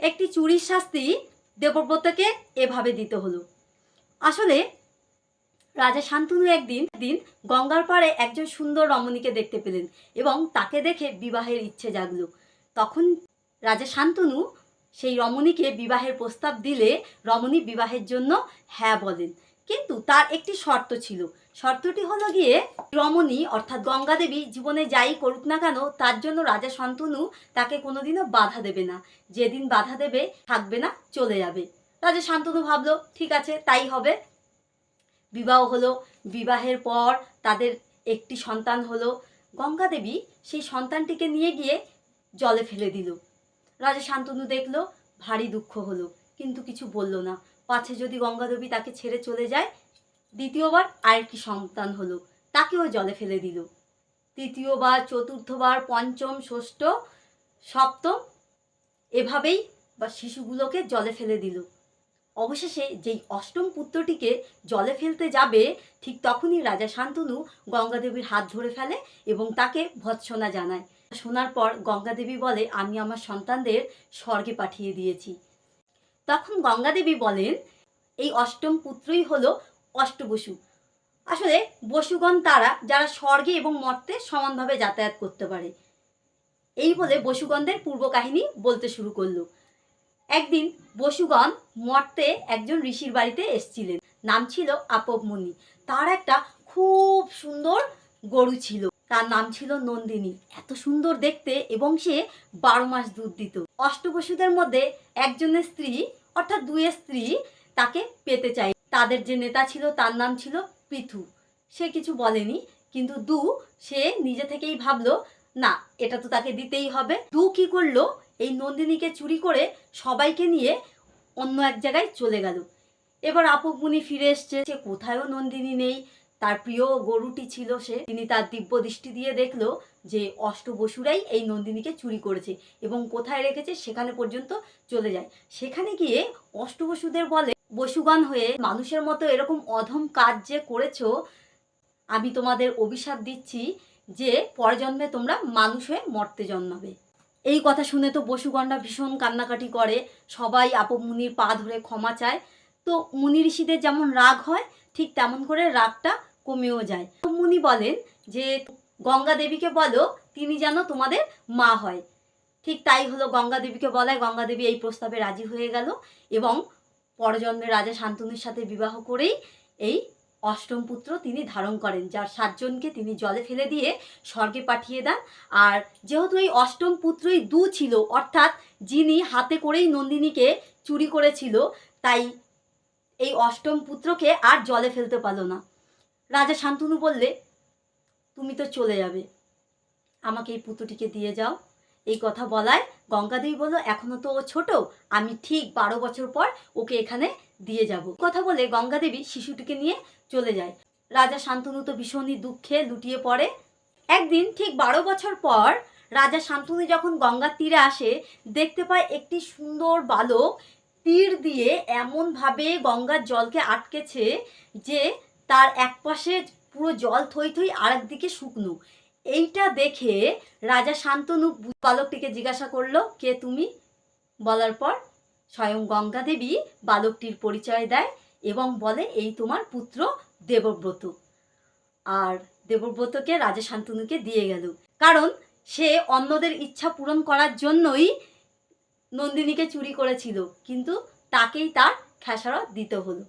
একটি চুরির শাস্তি দেবব্রতকে এভাবে দিতে হলো। আসলে রাজা শান্তনু একদিন দিন গঙ্গার পাড়ে একজন সুন্দর রমণীকে দেখতে পেলেন এবং তাকে দেখে বিবাহের ইচ্ছে জাগলো। তখন রাজা শান্তনু সেই রমণীকে বিবাহের প্রস্তাব দিলে রমণী বিবাহের জন্য হ্যাঁ বলেন। কিন্তু তার একটি শর্ত ছিল। শর্তটি হলো গিয়ে রমণী অর্থাৎ গঙ্গা দেবী জীবনে যাই করুক না কেন, তার জন্য রাজা শান্তনু তাকে কোনোদিনও বাধা দেবে না। যেদিন বাধা দেবে, থাকবে না, চলে যাবে। রাজা শান্তনু ভাবলো, ঠিক আছে, তাই হবে। বিবাহ হলো। বিবাহের পর তাদের একটি সন্তান হলো। গঙ্গা দেবী সেই সন্তানটিকে নিয়ে গিয়ে জলে ফেলে দিল। রাজা শান্তনু দেখল, ভারী দুঃখ হলো, কিন্তু কিছু বলল না। পাছে যদি গঙ্গা দেবী তাকে ছেড়ে চলে যায়, দ্বিতীয়বার আরেকটি সন্তান হলো, তাকেও জলে ফেলে দিল। তৃতীয়বার, চতুর্থবার, পঞ্চম, ষষ্ঠ, সপ্তম, এভাবেই বা শিশুগুলোকে জলে ফেলে দিল। অবশেষে যেই অষ্টম পুত্রটিকে জলে ফেলতে যাবে, ঠিক তখনই রাজা শান্তনু গঙ্গাদেবীর হাত ধরে ফেলে এবং তাকে ভৎসনা জানায়। শোনার পর গঙ্গাদেবী বলে, আমি আমার সন্তানদের স্বর্গে পাঠিয়ে দিয়েছি। তখন গঙ্গাদেবী বলেন, এই অষ্টম পুত্রই হলো অষ্টবসু। আসলে বসুগণ তারা যারা স্বর্গে এবং মর্তে সমানভাবে যাতায়াত করতে পারে। এই বলে বসুগণদের পূর্ব কাহিনী বলতে শুরু করল। একদিন বসুগণ মর্তে একজন ঋষির বাড়িতে এসছিলেন। নাম ছিল আপব মুনি। তার একটা খুব সুন্দর গরু ছিল। তার নাম ছিল নন্দিনী। এত সুন্দর দেখতে এবং সে বারো মাস দুধ দিত। অষ্টবসুদের মধ্যে একজনের স্ত্রী অর্থাৎ দুই স্ত্রী তাকে পেতে চাই তাদের যে নেতা ছিল, তার নাম ছিল পৃথু। সে কিছু বলেনি, কিন্তু দু, সে নিজে থেকেই ভাবলো, না, এটা তো তাকে দিতেই হবে। দু কি করল, এই নন্দিনীকে চুরি করে সবাইকে নিয়ে অন্য এক জায়গায় চলে গেল। এবার আপকমুনি ফিরে এসছে, সে কোথায়ও নন্দিনী নেই তার প্রিয় গরুটি ছিল সে। তিনি তার দিব্য দৃষ্টি দিয়ে দেখল যে অষ্টবসুরাই এই নন্দিনীকে চুরি করেছে এবং কোথায় রেখেছে সেখানে পর্যন্ত চলে যায়। সেখানে গিয়ে অষ্টবসুদের বলে বসুগান হয়ে মানুষের মতো এরকম অধম কাজ যে করেছ, আমি তোমাদের অভিশাপ দিচ্ছি যে পরজন্মে তোমরা মানুষ হয়ে মর্তে জন্মাবে এই কথা শুনে তো বসুগণরা ভীষণ কান্নাকাটি করে। সবাই আপব মুনির পা ধরে ক্ষমা চায়। তো মুনি ঋষিদের যেমন রাগ হয়, ঠিক তেমন করে রাগটা কমেও যায়। মুনি বলেন যে, গঙ্গা দেবীকে বলো, তিনি যেন তোমাদের মা হয়। ঠিক তাই হলো গঙ্গা দেবীকে বলায় গঙ্গা দেবী এই প্রস্তাবে রাজি হয়ে গেল এবং পরজন্মে রাজা শান্তনুর সাথে বিবাহ করেই এই অষ্টম পুত্র তিনি ধারণ করেন, যার সাতজনকে তিনি জলে ফেলে দিয়ে স্বর্গে পাঠিয়ে দেন। আর যেহেতু এই অষ্টম পুত্রই দু ছিল, অর্থাৎ যিনি হাতে করেই নন্দিনীকে চুরি করেছিল, তাই এই অষ্টম পুত্রকে আর জলে ফেলতে পারল না। রাজা শান্তনু বললে, তুমি তো চলে যাবে। আমাকে এই পুতুটিকে দিয়ে যাও। এই কথা বলায় গঙ্গাদেবী বলল এখনও তো ও ছোট, আমি ঠিক বারো বছর পর ওকে এখানে দিয়ে যাব। কথা বলে গঙ্গাদেবী শিশুটিকে নিয়ে চলে যায়। রাজা শান্তনু তো ভীষণই দুঃখে লুটিয়ে পড়ে। একদিন ঠিক বারো বছর পর রাজা শান্তনু যখন গঙ্গার তীরে আসে, দেখতে পায় একটি সুন্দর বালক তীর দিয়ে এমনভাবে গঙ্গার জলকে আটকেছে যে তার এক পাশে পুরো জল থই থই আর একদিকে শুকনো। এইটা দেখে রাজা শান্তনু বালকটিকে জিজ্ঞাসা করল, কে তুমি? বলার পর স্বয়ং গঙ্গা দেবী বালকটির পরিচয় দেয় এবং বলে, এই তোমার পুত্র দেবব্রত। আর দেবব্রতকে রাজা শান্তনুকে দিয়ে গেল। কারণ সে অন্যদের ইচ্ছা পূরণ করার জন্যই নন্দিনীকে চুরি করেছিল, কিন্তু তাকেই তার খেসারত দিতে হলো।